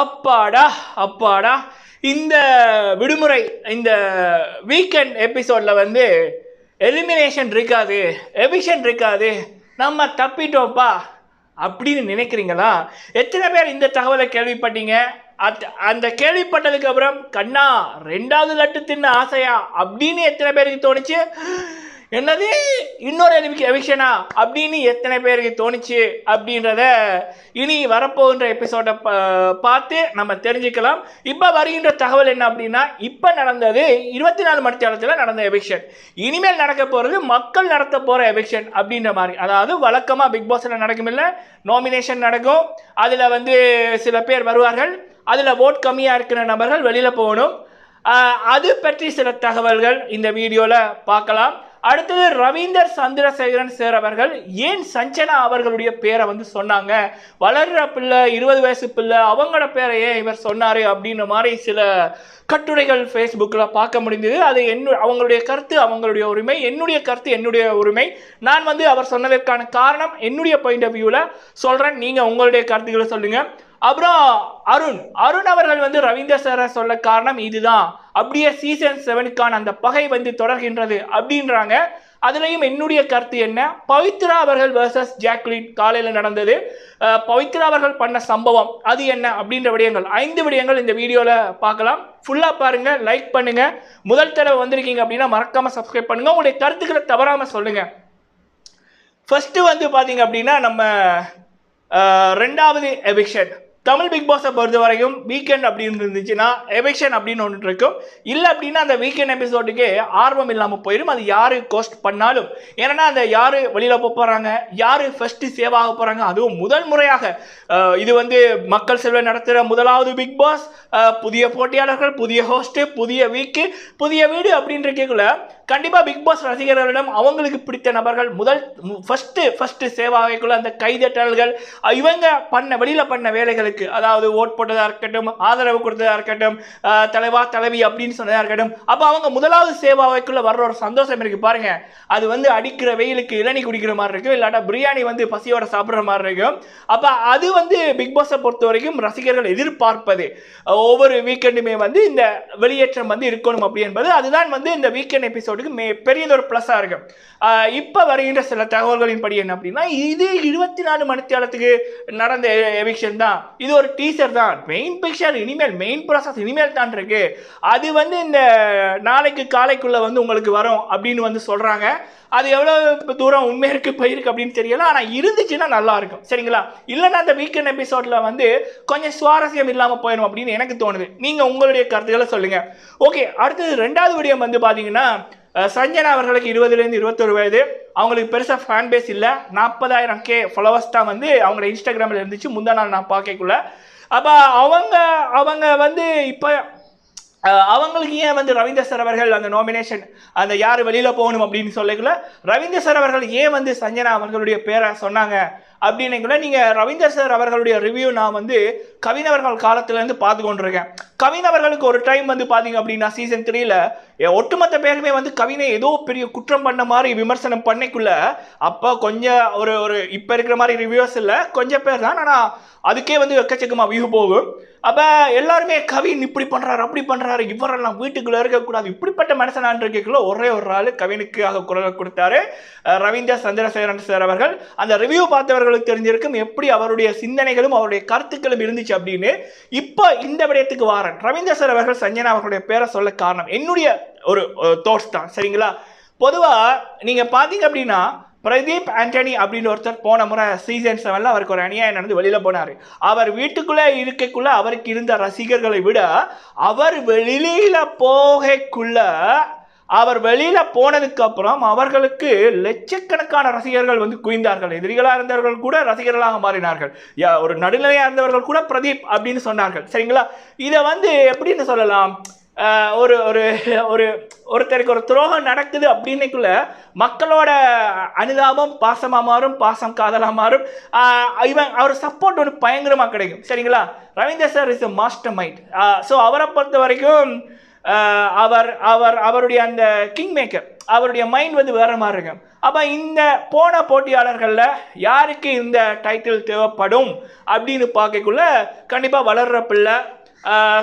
அப்பாடா அப்பாடா. இந்த விடுமுறை இந்த வீக்கெண்ட் எபிசோடில் வந்து எலிமினேஷன் இருக்காது எவிஷன் இருக்காது நம்ம தப்பிட்டோம்ப்பா அப்படின்னு நினைக்கிறீங்களா? எத்தனை பேர் இந்த தகவலை கேள்விப்பட்டீங்க? அத் அந்த கேள்விப்பட்டதுக்கு அப்புறம் கண்ணா ரெண்டாவது லட்டு தின்ன ஆசையா? அப்படின்னு எத்தனை பேருக்கு தோணுச்சு? என்னது? இன்னொரு எவிக்ஷனா அப்படின்னு எத்தனை பேருக்கு தோணுச்சு அப்படின்றத இனி வரப்போகின்ற எபிசோடை பார்த்து நம்ம தெரிஞ்சுக்கலாம். இப்போ வருகின்ற தகவல் என்ன அப்படின்னா இப்போ நடந்தது இருபத்தி நாலு மணி நேரத்தில் நடந்த எவிக்ஷன் இனிமேல் நடக்க போகிறது மக்கள் நடத்த போகிற எவிக்ஷன் அப்படின்ற மாதிரி. அதாவது வழக்கமாக பிக் பாஸில் நடக்குமில்ல நாமினேஷன் நடக்கும். அதில் வந்து சில பேர் வருவார்கள். அதில் ஓட் கம்மியாக இருக்கிற நபர்கள் வெளியில் போகணும். அது பற்றி சில தகவல்கள் இந்த வீடியோவில் பார்க்கலாம். அடுத்தது ரவீந்தர் சந்திரசேகரன் சேர் அவர்கள் ஏன் சஞ்சனா அவர்களுடைய பேரை வந்து சொன்னாங்க? வளர்ற பிள்ளை இருபது வயசு பிள்ளை அவங்களோட பேரை ஏன் இவர் சொன்னார் அப்படின்ற மாதிரி சில கட்டுரைகள் ஃபேஸ்புக்கில் பார்க்க முடிந்தது. அது என்ன அவங்களுடைய கருத்து அவங்களுடைய உரிமை என்னுடைய கருத்து என்னுடைய உரிமை. நான் வந்து அவர் சொன்னதற்கான காரணம் என்னுடைய பாயிண்ட் ஆஃப் வியூவில் சொல்கிறேன் நீங்கள் உங்களுடைய கருத்துக்களை சொல்லுங்கள் அப்புறம் அருண். அருண் அவர்கள் வந்து ரவீந்தர் சாரை சொல்ல காரணம் இதுதான். அப்படியே சீசன் செவனுக்கான அந்த பகை வந்து தொடர்கின்றது அப்படின்றாங்க. அதுலேயும் என்னுடைய கருத்து என்ன? பவித்ரா அவர்கள் வர்சஸ் ஜாக்லின் காலையில் நடந்தது. பவித்ரா அவர்கள் பண்ண சம்பவம் அது என்ன அப்படின்ற விடயங்கள். ஐந்து விடயங்கள் இந்த வீடியோவில் பார்க்கலாம். ஃபுல்லாக பாருங்கள் லைக் பண்ணுங்கள் முதல் தடவை வந்திருக்கீங்க அப்படின்னா மறக்காமல் சப்ஸ்கிரைப் பண்ணுங்கள் உங்களுடைய கருத்துக்களை தவறாமல் சொல்லுங்கள் ஃபஸ்ட்டு வந்து பார்த்தீங்க அப்படின்னா நம்ம ரெண்டாவது எவிக்ஷன் தமிழ் பிக் பாஸை பொறுத்த வரைக்கும் வீக்கெண்ட் அப்படின்னு இருந்துச்சுன்னா எவிக்ஷன் அப்படின்னு ஒன்று இருக்கும். இல்லை அப்படின்னா அந்த வீக்கெண்ட் எபிசோடுக்கே ஆர்வம் இல்லாமல் போயிடும் அது யார் கோஸ்ட் பண்ணாலும். ஏன்னா அந்த யார் வெளியில் போக போகிறாங்க யார் ஃபஸ்ட்டு சேவ் ஆக போகிறாங்க அதுவும் முதல் முறையாக. இது வந்து மக்கள் செல்வ நடத்துகிற முதலாவது பிக் பாஸ். புதிய போட்டியாளர்கள் புதிய ஹோஸ்ட்டு புதிய வீக்கு புதிய வீடு அப்படின்றக்குள்ள கண்டிப்பாக பிக் பாஸ் ரசிகர்களிடம் அவங்களுக்கு பிடித்த நபர்கள் முதல் ஃபஸ்ட்டு ஃபஸ்ட்டு சேவ் அந்த கைதட்டல்கள் இவங்க பண்ண வெளியில் பண்ண வேலைகளுக்கு அதாவது ஓட் போட்டதாக இருக்கட்டும் ஆதரவு கொடுத்ததாக இருக்கட்டும் தலைவா தலைவி அப்படின்னு சொன்னதாக இருக்கட்டும் அப்போ அவங்க முதலாவது சேவாவைக்குள்ளே வர்ற ஒரு சந்தோஷம் இருக்குது பாருங்கள் அது வந்து அடிக்கிற வெயிலுக்கு இளநீ குடிக்கிற மாதிரி இருக்கும் இல்லாட்டா பிரியாணி வந்து பசியோட சாப்பிட்ற மாதிரி இருக்கும். அப்போ அது வந்து பிக் பாஸை பொறுத்த வரைக்கும் ரசிகர்கள் எதிர்பார்ப்பது. ஒவ்வொரு வீக்கெண்டுமே வந்து இந்த வெளியேற்றம் வந்து இருக்கணும் அப்படி என்பது அதுதான் வந்து இந்த வீக்கெண்ட் எபிசோடுக்கு மே பெரியதொரு ப்ளஸ்ஸாக இருக்கும் இப்போ வருகின்ற சில தகவல்களின் படி என்ன அப்படின்னா இது இருபத்தி நாலு மணித்தியாலத்துக்கு நடந்த எவிக்ஷன் தான். இது ஒரு டீசர் தான். மெயின் பிக்சர் இனிமேல் மெயின் ப்ராசஸ் இனிமேல் தான் இருக்கு. அது வந்து இந்த நாளைக்கு காலைக்குள்ளே வந்து உங்களுக்கு வரும் அப்படின்னு வந்து சொல்கிறாங்க அது எவ்வளோ தூரம் உண்மையிற்கு போயிருக்கு அப்படின்னு தெரியல. ஆனால் இருந்துச்சுன்னா நல்லா இருக்கும். சரிங்களா? இல்லைன்னா அந்த வீக்கெண்ட் எபிசோடில் வந்து கொஞ்சம் சுவாரஸ்யம் இல்லாமல் போயிடும் அப்படின்னு எனக்கு தோணுது. நீங்கள் உங்களுடைய கருத்துக்களை சொல்லுங்கள் ஓகே அடுத்தது ரெண்டாவது விடயம் வந்து பார்த்தீங்கன்னா சஞ்சனா அவர்களுக்கு இருபதுலேருந்து இருபத்தொரு வயது. அவங்களுக்கு பெருசாக ஃபேன் பேஸ் இல்லை. நாற்பதாயிரம் கே ஃபாலோவர்ஸ் தான் வந்து அவங்களோட இன்ஸ்டாகிராமில் இருந்துச்சு. முந்தா நாள் நான் பார்க்கக்குள்ள. அப்போ அவங்க அவங்க வந்து இப்போ அவங்களுக்கு ஏன் வந்து ரவீந்திர சார் அவர்கள் அந்த நாமினேஷன் அந்த யார் வெளியில் போகணும் அப்படின்னு சொல்லக்குள்ள ரவீந்திர சார் அவர்கள் ஏன் வந்து சஞ்சனா அவர்களுடைய பேரை சொன்னாங்க அப்படின்னுக்குள்ள நீங்கள் ரவீந்தர் சார் அவர்களுடைய ரிவ்யூ நான் வந்து கவினவர்கள் காலத்துலேருந்து பார்த்து கொண்டிருக்கேன். கவினவர்களுக்கு ஒரு டைம் வந்து பார்த்தீங்க அப்படின்னா சீசன் த்ரீல ஒட்டுமொத்த பேருமே வந்து கவினை ஏதோ பெரிய குற்றம் பண்ண மாதிரி விமர்சனம் பண்ணிக்குள்ள அப்போ கொஞ்சம் ஒரு ஒரு இப்போ இருக்கிற மாதிரி ரிவ்யூஸ் இல்லை கொஞ்சம் பேர் தான். ஆனால் அதுக்கே வந்து எக்கச்சக்கமாக வியூ போகும். அப்போ எல்லாருமே கவின் இப்படி பண்ணுறாரு அப்படி பண்ணுறாரு இவரெல்லாம் வீட்டுக்குள்ளே இருக்கக்கூடாது இப்படிப்பட்ட மனுஷனான் இருக்கக்குள்ள ஒரே ஒரு ஆள் கவினுக்காக குரல் கொடுத்தாரு. ரவீந்திர ரவீந்தர் சந்திரசேகரன் சார் அவர்கள். அந்த ரிவ்யூ பார்த்தவர்களுக்கு தெரிஞ்சிருக்கும் எப்படி அவருடைய சிந்தனைகளும் அவருடைய கருத்துக்களும் இருந்துச்சு அப்படின்னு இப்போ இந்த விடயத்துக்கு வாரன். ரவீந்தர் சார் அவர்கள் சஞ்சனா அவர்களுடைய பேரை சொல்ல காரணம் என்னுடைய ஒரு தோட்ஸ் தான். சரிங்களா? பொதுவாக நீங்கள் பார்த்தீங்க அப்படின்னா பிரதீப் ஆண்டனி அப்படின்னு ஒருத்தர் போன முறை சீசன் செவனில் அவருக்கு ஒரு அநியாயம் நடந்து வெளியில் போனார். அவர் வீட்டுக்குள்ளே இருக்கக்குள்ள அவருக்கு இருந்த ரசிகர்களை விட அவர் வெளியில் போகக்குள்ள அவர் வெளியில போனதுக்கு அப்புறம் அவர்களுக்கு லட்சக்கணக்கான ரசிகர்கள் வந்து குவிந்தார்கள். எதிரிகளாக இருந்தவர்கள் கூட ரசிகர்களாக மாறினார்கள். ஒரு நடுநிலையாக இருந்தவர்கள் கூட பிரதீப் அப்படின்னு சொன்னார்கள். சரிங்களா? இதை வந்து எப்படின்னு சொல்லலாம்? ஒரு ஒரு ஒரு ஒருத்தருக்கு ஒரு துரோகம் நடக்குது அப்படின்னுக்குள்ள மக்களோட அனுதாபம் பாசமாக மாறும் பாசம் காதலாக மாறும். இவன் அவர் சப்போர்ட் ஒன்று பயங்கரமாக கிடைக்கும். சரிங்களா? Ravindar sir is a master mind so அவரை பொறுத்த வரைக்கும் அவர் அவர் அவருடைய அந்த கிங் மேக்கர் அவருடைய மைண்ட் வந்து வேற மாதிரி இருக்கும் அப்போ இந்த போன போட்டியாளர்களில் யாருக்கு இந்த டைட்டில் தேவைப்படும் அப்படின்னு பார்க்கக்குள்ள கண்டிப்பாக வளர்ற பிள்ளை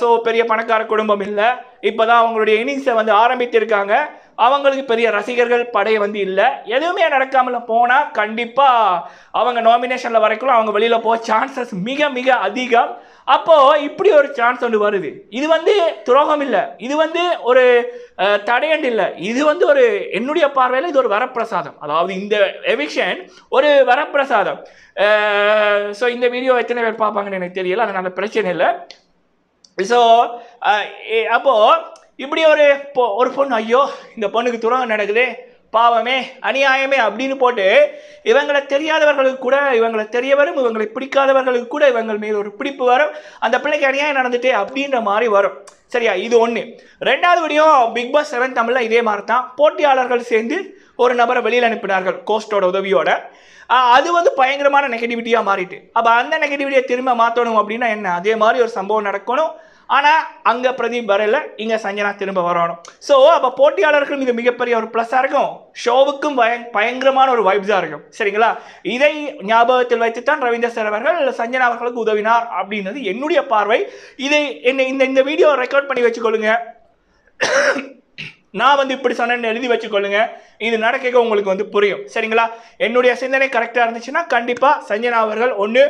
ஸோ பெரிய பணக்கார குடும்பம் இல்லை. இப்போ தான் அவங்களுடைய இன்னிங்ஸை வந்து ஆரம்பித்திருக்காங்க. அவங்களுக்கு பெரிய ரசிகர்கள் படை வந்து இல்லை. எதுவுமே நடக்காமல் போனால் கண்டிப்பாக அவங்க நாமினேஷனில் வரைக்கும் அவங்க வெளியில் போக சான்சஸ் மிக மிக அதிகம். அப்போது இப்படி ஒரு சான்ஸ் ஒன்று வருது. இது வந்து துரோகம் இல்லை. இது வந்து ஒரு தடையண்டு இல்லை. இது வந்து ஒரு என்னுடைய பார்வையில் இது ஒரு வரப்பிரசாதம். அதாவது இந்த எவிக்ஷன் ஒரு வரப்பிரசாதம். ஸோ இந்த வீடியோ எத்தனை பேர் பார்ப்பாங்கன்னு எனக்கு தெரியல. அதனால் பிரச்சனை இல்லை. ஸோ அப்போது இப்படி ஒரு பொ- ஒரு பொண்ணு ஐயோ இந்த பொண்ணுக்கு துரோகம் நடக்குது பாவமே அநியாயமே அப்படின்னு போட்டு இவங்களை தெரியாதவர்களுக்கு கூட இவங்களை தெரிய வரும் இவங்களை பிடிக்காதவர்களுக்கு கூட இவங்கள் மீது ஒரு பிடிப்பு வரும் அந்த பிள்ளைக்கு அநியாயம் நடந்துட்டு அப்படின்ற மாதிரி வரும். சரியா? இது ஒன்று ரெண்டாவது வீடியோ பிக் பாஸ் செவன் தமிழில் இதே மாதிரி தான் போட்டியாளர்கள் சேர்ந்து ஒரு நபரை வெளியில் அனுப்பினார்கள் கோஸ்டோட உதவியோட. அது வந்து பயங்கரமான நெகட்டிவிட்டியாக மாறிட்டு. அப்போ அந்த நெகட்டிவிட்டியை திரும்ப மாற்றணும் அப்படின்னா என்ன? அதே மாதிரி ஒரு சம்பவம் நடக்கணும். ஆனால் அங்கே பிரதீப் வரல இங்கே சஞ்சனா திரும்ப வரணும். ஸோ அப்போ போட்டியாளர்களுக்கும் இது மிகப்பெரிய ஒரு ப்ளஸ்ஸாக இருக்கும். ஷோவுக்கும் பயங் பயங்கரமான ஒரு வைப்ஸாக இருக்கும். சரிங்களா? இதை ஞாபகத்தில் வைத்துத்தான் ரவீந்தர் சார் அவர்கள் சஞ்சனா அவர்களுக்கு உதவினார் அப்படின்றது என்னுடைய பார்வை. இதை என்ன இந்த இந்த வீடியோ ரெக்கார்ட் பண்ணி வச்சுக்கொள்ளுங்க. நான் வந்து இப்படி சொன்னேன்னு எழுதி வச்சுக்கொள்ளுங்க. இது நடக்க உங்களுக்கு வந்து புரியும். சரிங்களா? என்னுடைய சிந்தனை கரெக்டாக இருந்துச்சுன்னா கண்டிப்பாக சஞ்சனா அவர்கள் ஒன்று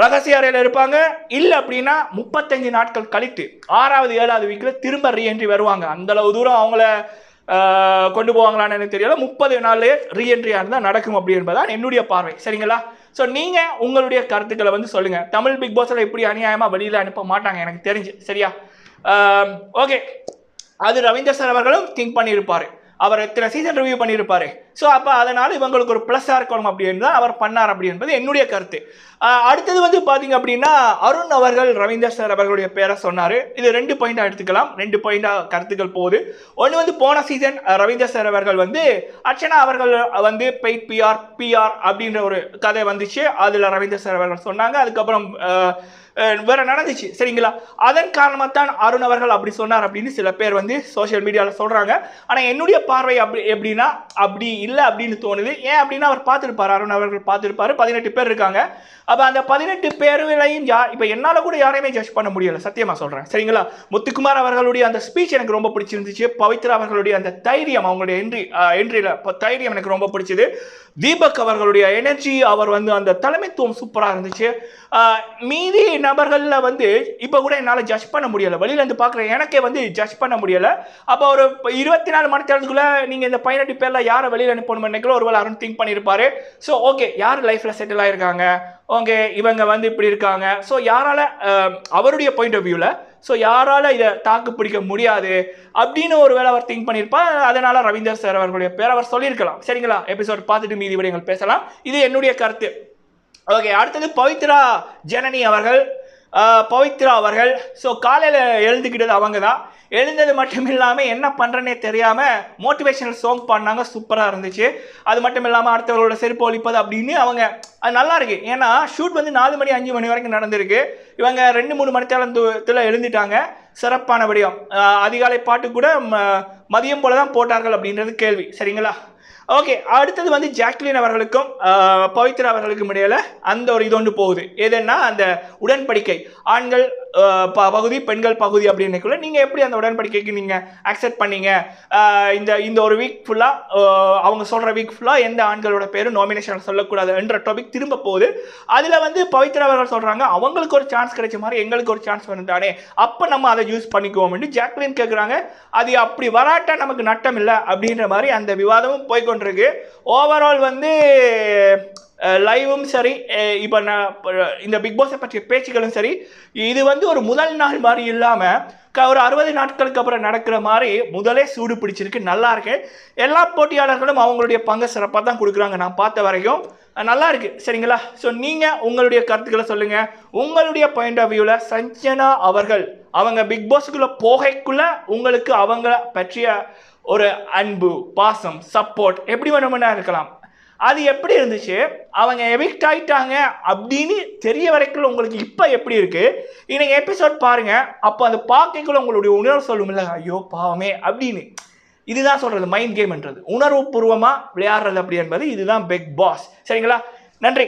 ரகசிய அறையில் இருப்பாங்க. இல்லை அப்படின்னா முப்பத்தஞ்சு நாட்கள் கழித்து ஆறாவது ஏழாவது வீக்கில் திரும்ப ரீஎன்ட்ரி வருவாங்க. அந்தளவு தூரம் அவங்கள கொண்டு போவாங்களான்னு எனக்கு தெரியல. முப்பது நாள்லேயே ரீஎன்ட்ரியாக இருந்தால் நடக்கும் அப்படி என்பதான் என்னுடைய பார்வை. சரிங்களா? ஸோ நீங்கள் உங்களுடைய கருத்துக்களை வந்து சொல்லுங்கள் தமிழ் பிக் பாஸில் இப்படி அநியாயமாக வெளியில் அனுப்ப மாட்டாங்க எனக்கு தெரிஞ்சு. சரியா? ஓகே அது ரவீந்தர் சார் அவர்களும் திங்க் பண்ணியிருப்பார். அவர் எத்தனை சீசன் ரிவ்யூ பண்ணியிருப்பார்? ஸோ அப்போ அதனால் இவங்களுக்கு ஒரு ப்ளஸ்ஸாக இருக்கணும் அப்படின்னு தான் அவர் பண்ணார் அப்படி என்பது என்னுடைய கருத்து. அடுத்தது வந்து பார்த்தீங்க அப்படின்னா அருண் அவர்கள் ரவீந்தர் சார் அவர்களுடைய பேரை சொன்னார். இது ரெண்டு பாயிண்டாக எடுத்துக்கலாம். ரெண்டு பாயிண்டாக கருத்துக்கள் போகுது. ஒன்று வந்து போன சீசன் ரவீந்தர் சார் அவர்கள் வந்து அர்ச்சனா அவர்கள் வந்து பெய்ட் பிஆர் பிஆர் அப்படின்ற ஒரு கதை வந்துச்சு. அதில் ரவீந்தர் சார் அவர்கள் சொன்னாங்க. அதுக்கப்புறம் வேற நடந்துச்சு. சரிங்களா? அதன் காரணமாகத்தான் அருண் அவர்கள் அப்படி சொன்னார் அப்படின்னு சில பேர் வந்து சோஷியல் மீடியாவில் சொல்கிறாங்க ஆனால் என்னுடைய பார்வை அப்படி எப்படின்னா அப்படி இல்லை அப்படின்னு தோணுது. ஏன் அப்படின்னா அவர் பார்த்துருப்பார் அருண் அவர்கள் பார்த்துருப்பாரு. பதினெட்டு பேர் இருக்காங்க. அப்போ அந்த பதினெட்டு பேர்களையும் யா இப்போ என்னால் கூட யாரையுமே ஜட்ஜ் பண்ண முடியலை. சத்தியமாக சொல்கிறேன் சரிங்களா? முத்துக்குமார் அவர்களுடைய அந்த ஸ்பீச் எனக்கு ரொம்ப பிடிச்சிருந்துச்சு. பவித்ரா அவர்களுடைய அந்த தைரியம் அவங்களுடைய என்ட்ரி என்ட்ரியில் தைரியம் எனக்கு ரொம்ப பிடிச்சது. தீபக் அவர்களுடைய எனர்ஜி அவர் வந்து அந்த தலைமைத்துவம் சூப்பராக இருந்துச்சு. மீதி நபர்களில் வந்து இப்போ கூட என்னால் ஜட்ஜ் பண்ண முடியலை. வெளியிலேருந்து பார்க்குற எனக்கே வந்து ஜட்ஜ் பண்ண முடியலை. அப்போ ஒரு இருபத்தி நாலு மணி நேரத்துக்குள்ளே நீங்கள் இந்த பதினெட்டு பேரில் யாரை வெளியில் அனுப்பணும் ஒரு ஒருவேளை அருண் திங்க் பண்ணியிருப்பாரு. ஸோ ஓகே யார் லைஃப்பில் செட்டில் ஆயிருக்காங்க? ஓகே இவங்க வந்து இப்படி இருக்காங்க. ஸோ யாரால um, அவருடைய பாயிண்ட் ஆஃப் வியூவில் ஸோ யாரால இதை தாக்கு பிடிக்க முடியாது அப்படின்னு ஒரு வேளை அவர் திங்க் பண்ணியிருப்பார். அதனால் ரவீந்தர் சார் அவர்களுடைய பேர் அவர் சொல்லியிருக்கலாம். சரிங்களா? எபிசோட் பார்த்துட்டு மீதி விடயங்கள் பேசலாம். இது என்னுடைய கருத்து. ஓகே அடுத்தது பவித்ரா ஜனனி அவர்கள். பவித்ரா அவர்கள். ஸோ காலையில் எழுந்துக்கிட்டது அவங்க தான் எழுந்தது மட்டும் இல்லாமல் என்ன பண்ணுறனே தெரியாமல் மோட்டிவேஷனல் சாங் பண்ணாங்க சூப்பராக இருந்துச்சு. அது மட்டும் இல்லாமல் அடுத்தவர்களோட செருப்பு ஒழிப்பது அப்படின்னு அவங்க அது நல்லா இருக்கு. ஏன்னா ஷூட் வந்து நாலு மணி அஞ்சு மணி வரைக்கும் நடந்திருக்கு. இவங்க ரெண்டு மூணு மணி தேலத்தில் எழுந்துட்டாங்க சிறப்பான விடயம். அதிகாலை பாட்டு கூட ம- மதியம் போல தான் போட்டார்கள் அப்படின்றது கேள்வி. சரிங்களா? ஓகே அடுத்தது வந்து ஜாக்லின் அவர்களுக்கும் பவித்ரா அவர்களுக்கும் இடையில அந்த ஒரு இது ஒன்று போகுது. எதுன்னா அந்த உடன்படிக்கை. ஆண்கள் ப- பகுதி பெண்கள் பகுதி அப்படின்னுக்குள்ள நீங்கள் எப்படி அந்த உடன்படிக்கைக்கு நீங்கள் அக்செப்ட் பண்ணீங்க? இந்த இந்த ஒரு வீக் ஃபுல்லாக அவங்க சொல்கிற வீக் ஃபுல்லாக எந்த ஆண்களோட பேரும் நாமினேஷன் சொல்லக்கூடாது என்ற டாபிக் திரும்ப போகுது. அதில் வந்து பவித்ரா அவர்கள் சொல்கிறாங்க அவங்களுக்கு ஒரு சான்ஸ் கிடைச்ச மாதிரி எங்களுக்கு ஒரு சான்ஸ் வந்தானே அப்போ நம்ம அதை யூஸ் பண்ணிக்குவோம். ஜாக்லின் கேட்குறாங்க அது அப்படி வராட்டா நமக்கு நட்டம் இல்லை அப்படின்ற மாதிரி அந்த விவாதமும் கொண்டிருக்கு. ஓவரால் வந்து லைவும் சரி இப்போ நான் இந்த பிக் பாஸை பற்றிய பேச்சுக்களும் சரி இது வந்து ஒரு முதல் நாள் மாதிரி இல்லாமல் க ஒரு அறுபது நாட்களுக்கு அப்புறம் நடக்கிற மாதிரி முதலே சூடு பிடிச்சிருக்கு நல்லா இருக்கு. எல்லா போட்டியாளர்களும் அவங்களுடைய பங்கு சிறப்பாக தான் கொடுக்குறாங்க நான் பார்த்த வரைக்கும். நல்லா இருக்கு சரிங்களா? ஸோ நீங்கள் உங்களுடைய கருத்துக்களை சொல்லுங்கள் உங்களுடைய பாயிண்ட் ஆஃப் வியூவில் சஞ்சனா அவர்கள் அவங்க பிக் பாஸுக்குள்ளே உங்களுக்கு அவங்க பற்றிய ஒரு அன்பு பாசம் சப்போர்ட் எப்படி வேணுமென்னா இருக்கலாம். அது எப்படி இருந்துச்சு? அவங்க எவிக்ட் ஆயிட்டாங்க அப்படின்னு தெரிய வரைக்கும் உங்களுக்கு இப்போ எப்படி இருக்கு? இன்னைக்கு எபிசோட் பாருங்க. அப்போ அது பார்க்கக்குள்ள உங்களுடைய உணர்வு சொல்லுமில்ல ஐயோ பாவமே அப்படின்னு. இதுதான் சொல்றது மைண்ட் கேம்ன்றது உணர்வு பூர்வமாக விளையாடுறது அப்படி என்பது இதுதான் பிக் பாஸ் சரிங்களா? நன்றி.